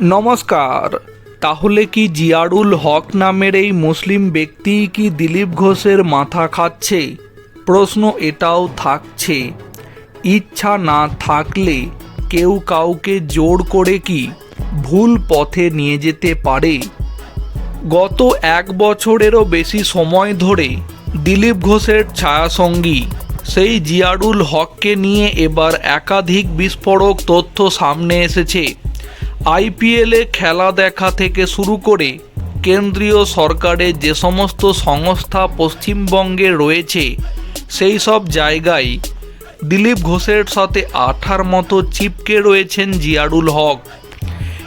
নমস্কার, তাহলে কি জিয়ারুল হক নামের এই মুসলিম ব্যক্তি কি দিলীপ ঘোষের মাথা খাচ্ছে? প্রশ্ন এটাও থাকছে। ইচ্ছা না থাকলে কেউ কাউকে জোর করে কি ভুল পথে নিয়ে যেতে পারে? গত এক বছরেরও বেশি সময় ধরে দিলীপ ঘোষের ছায়াসঙ্গী সেই জিয়ারুল হককে নিয়ে এবার একাধিক বিস্ফোরক তথ্য সামনে এসেছে। আইপিএলে খেলা দেখা থেকে শুরু করে কেন্দ্রীয় সরকারের যে সমস্ত সংস্থা পশ্চিমবঙ্গে রয়েছে, সেই সব জায়গায় দিলীপ ঘোষের সাথে আঠার মতো চিপকে রয়েছেন জিয়ারুল হক।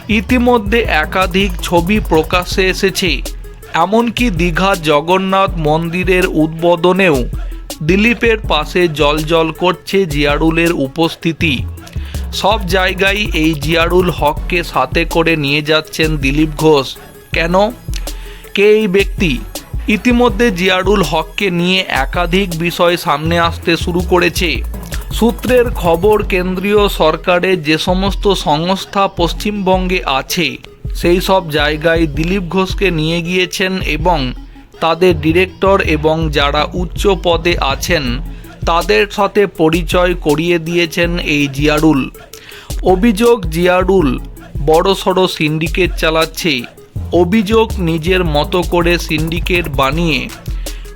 ইতিমধ্যে একাধিক ছবি প্রকাশ্যে এসেছে, এমনকি দীঘা জগন্নাথ মন্দিরের উদ্বোধনেও দিলীপের পাশে জলজল করছে জিয়ারুলের উপস্থিতি। সব জায়গায় এই জিয়ারুল হককে সাথে করে নিয়ে যাচ্ছেন দিলীপ ঘোষ। কেন? কে এই ব্যক্তি? ইতিমধ্যে জিয়ারুল হককে নিয়ে একাধিক বিষয় সামনে আসতে শুরু করেছে। সূত্রের খবর, কেন্দ্রীয় সরকারের যে সমস্ত সংস্থা পশ্চিমবঙ্গে আছে, সেই সব জায়গায় দিলীপ ঘোষকে নিয়ে গিয়েছেন এবং তাদের ডিরেক্টর এবং যারা উচ্চ পদে আছেন তাদের সাথে পরিচয় করিয়ে দিয়েছেন এই জিয়ারুল। অভিযোগ, জিয়ারুল বড় সড়ো সিন্ডিকেট চালাচ্ছে। অভিযোগ নিজের মতো করে সিন্ডিকেট বানিয়ে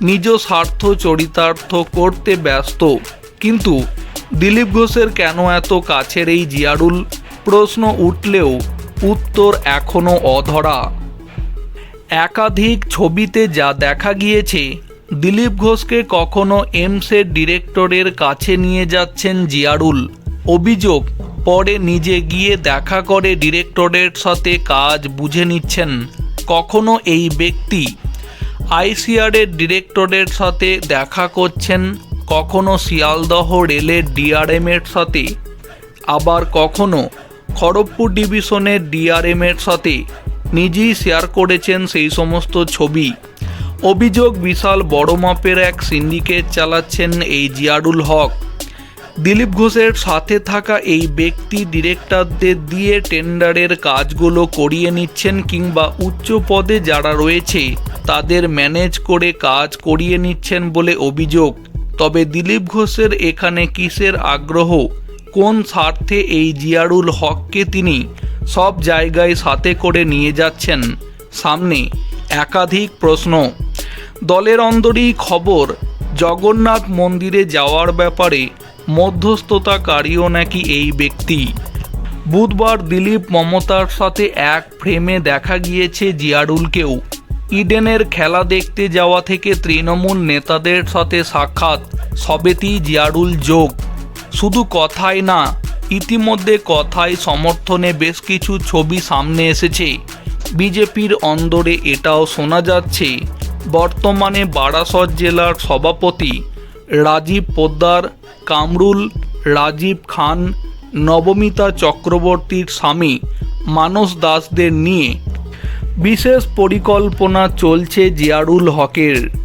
নিজ স্বার্থ চরিতার্থ করতে ব্যস্ত। কিন্তু দিলীপ ঘোষের কেন এত কাছের এই জিয়ারুল? প্রশ্ন উঠলেও উত্তর এখনও অধরা। একাধিক ছবিতে যা দেখা গিয়েছে দিলীপ ঘোষকে কখনো এমসের ডিরেক্টরের কাছে নিয়ে যাচ্ছেন জিয়ারুল। অভিযোগ, পরে নিজে গিয়ে দেখা করে ডিরেক্টরের সাথে কাজ বুঝে নিচ্ছেন। কখনো এই ব্যক্তি আইসিআরের ডিরেক্টরের সাথে দেখা করছেন, কখনো শিয়ালদহ রেলের ডিআরএমের সাথে। আবার কখনো খড়গপুর ডিভিশনের ডিআরএমের সাথে। নিজেই শেয়ার করেছেন সেই সমস্ত ছবি। অভিযোগ, বিশাল বড় মাপের এক সিন্ডিকেট চালাচ্ছেন এই জিয়ারুল হক। দিলীপ ঘোষের সাথে থাকা এই ব্যক্তি ডিরেক্টরদের দিয়ে টেন্ডারের কাজগুলো করিয়ে নিচ্ছেন কিংবা উচ্চ পদে যারা রয়েছে, তাদের ম্যানেজ করে কাজ করিয়ে নিচ্ছেন বলে অভিযোগ। তবে দিলীপ ঘোষের এখানে কিসের আগ্রহ? কোন স্বার্থে এই জিয়ারুল হককে তিনি সব জায়গায় সাথে করে নিয়ে যাচ্ছেন? সামনে একাধিক প্রশ্ন। দলের অন্দরেই খবর, জগন্নাথ মন্দিরে যাওয়ার ব্যাপারে মধ্যস্থতাকারীও নাকি এই ব্যক্তি। বুধবার দিলীপ মমতার সাথে এক ফ্রেমে দেখা গিয়েছে জিয়ারুলকেও। ইডেনের খেলা দেখতে যাওয়া থেকে তৃণমূল নেতাদের সাথে সাক্ষাৎ, সবেতেই জিয়ারুল যোগ। শুধু কথাই না, ইতিমধ্যে কথায় সমর্থনে বেশ কিছু ছবি সামনে এসেছে। বিজেপির অন্দরে এটাও শোনা যাচ্ছে বর্তমানে বারাসত জেলার সভাপতি রাজীব পোদ্দার, কামরুল, রাজীব খান, নবমিতা চক্রবর্তীর স্বামী মানস দাসদের নিয়ে বিশেষ পরিকল্পনা চলছে জিয়ারুল হকের।